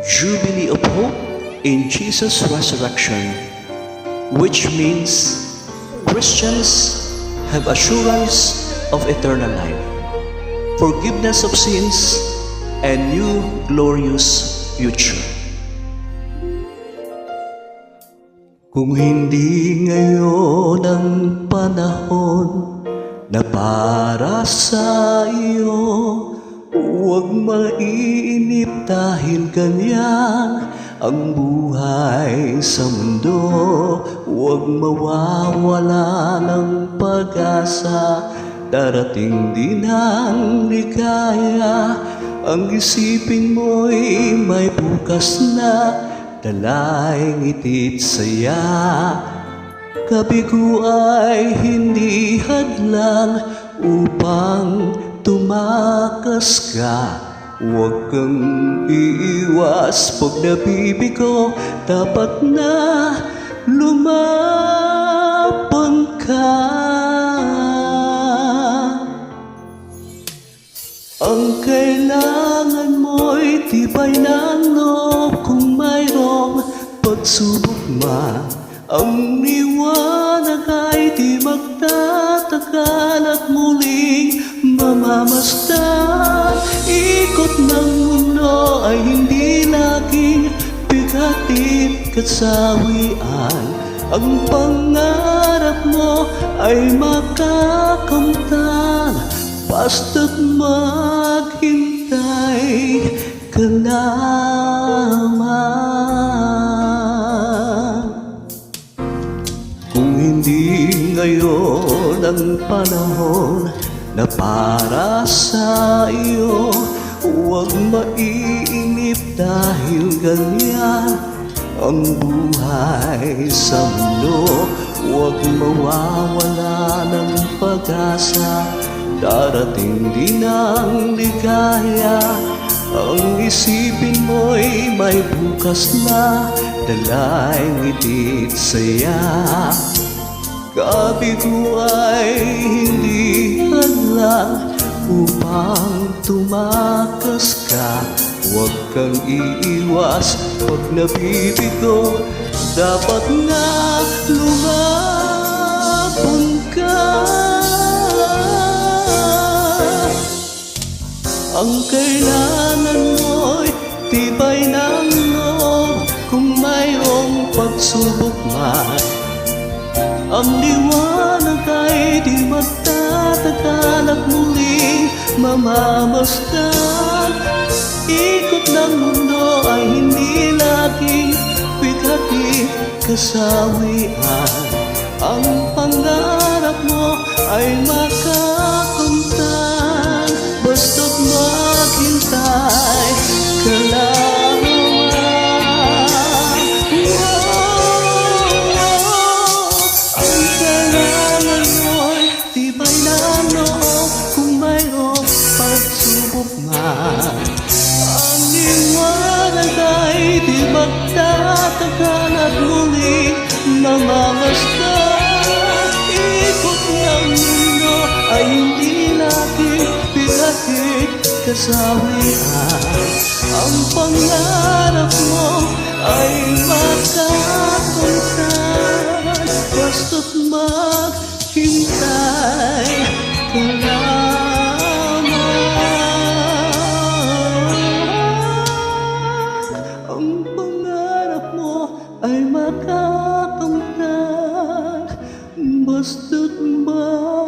Jubilee of Hope in Jesus' Resurrection, which means Christians have assurance of eternal life, forgiveness of sins, and new glorious future. Kung hindi ngayon ang panahon na para sa iyo, huwag mainip dahil ganyan ang buhay sa mundo. Huwag mawawala ng pag-asa, darating din ang ligaya. Ang isipin mo'y may bukas na Dalay ngitit saya Kabigo ay hindi hadlang Upang tumakas ka Huwag kang iiwas Pag nabibigo Dapat na lumapang ka Ang kailangan mo'y tibay ng loob kung mayroong pagsubok man. Ang liwanag ay di magtatagal at muling mamamasdan. Ikot ng mundo ay hindi laging bigatid kasawian. Ang pangarap mo ay makakamtan Basta't maghintay ka lamang Kung hindi ngayon ang panahon na para sa iyo Huwag maiinip dahil ganyan ang buhay sa mundo. Huwag mawawala ng pag-asa. Darating din ang ligaya. Ang isipin mo'y may bukas na Dalay ngitit saya Kabigo ay hindi hadlang Upang tumakas ka. Huwag kang iiwas Pag nabibigo Dapat na lumapang ka. Ang kailangan mo'y tibay ng loob. Kung mayroong pagsubok man Ang liwanag ay di magtatagal at muling mamamasdan Ikot ng mundo ay hindi laging bigati kasawian Ang pangarap mo ay makakamtan muling mamamasdan Ikot ng mundo ay hindi laging pinatid kasawian Ang pangarap mo ay makakamtan Basta't maghintay Basta't maghintay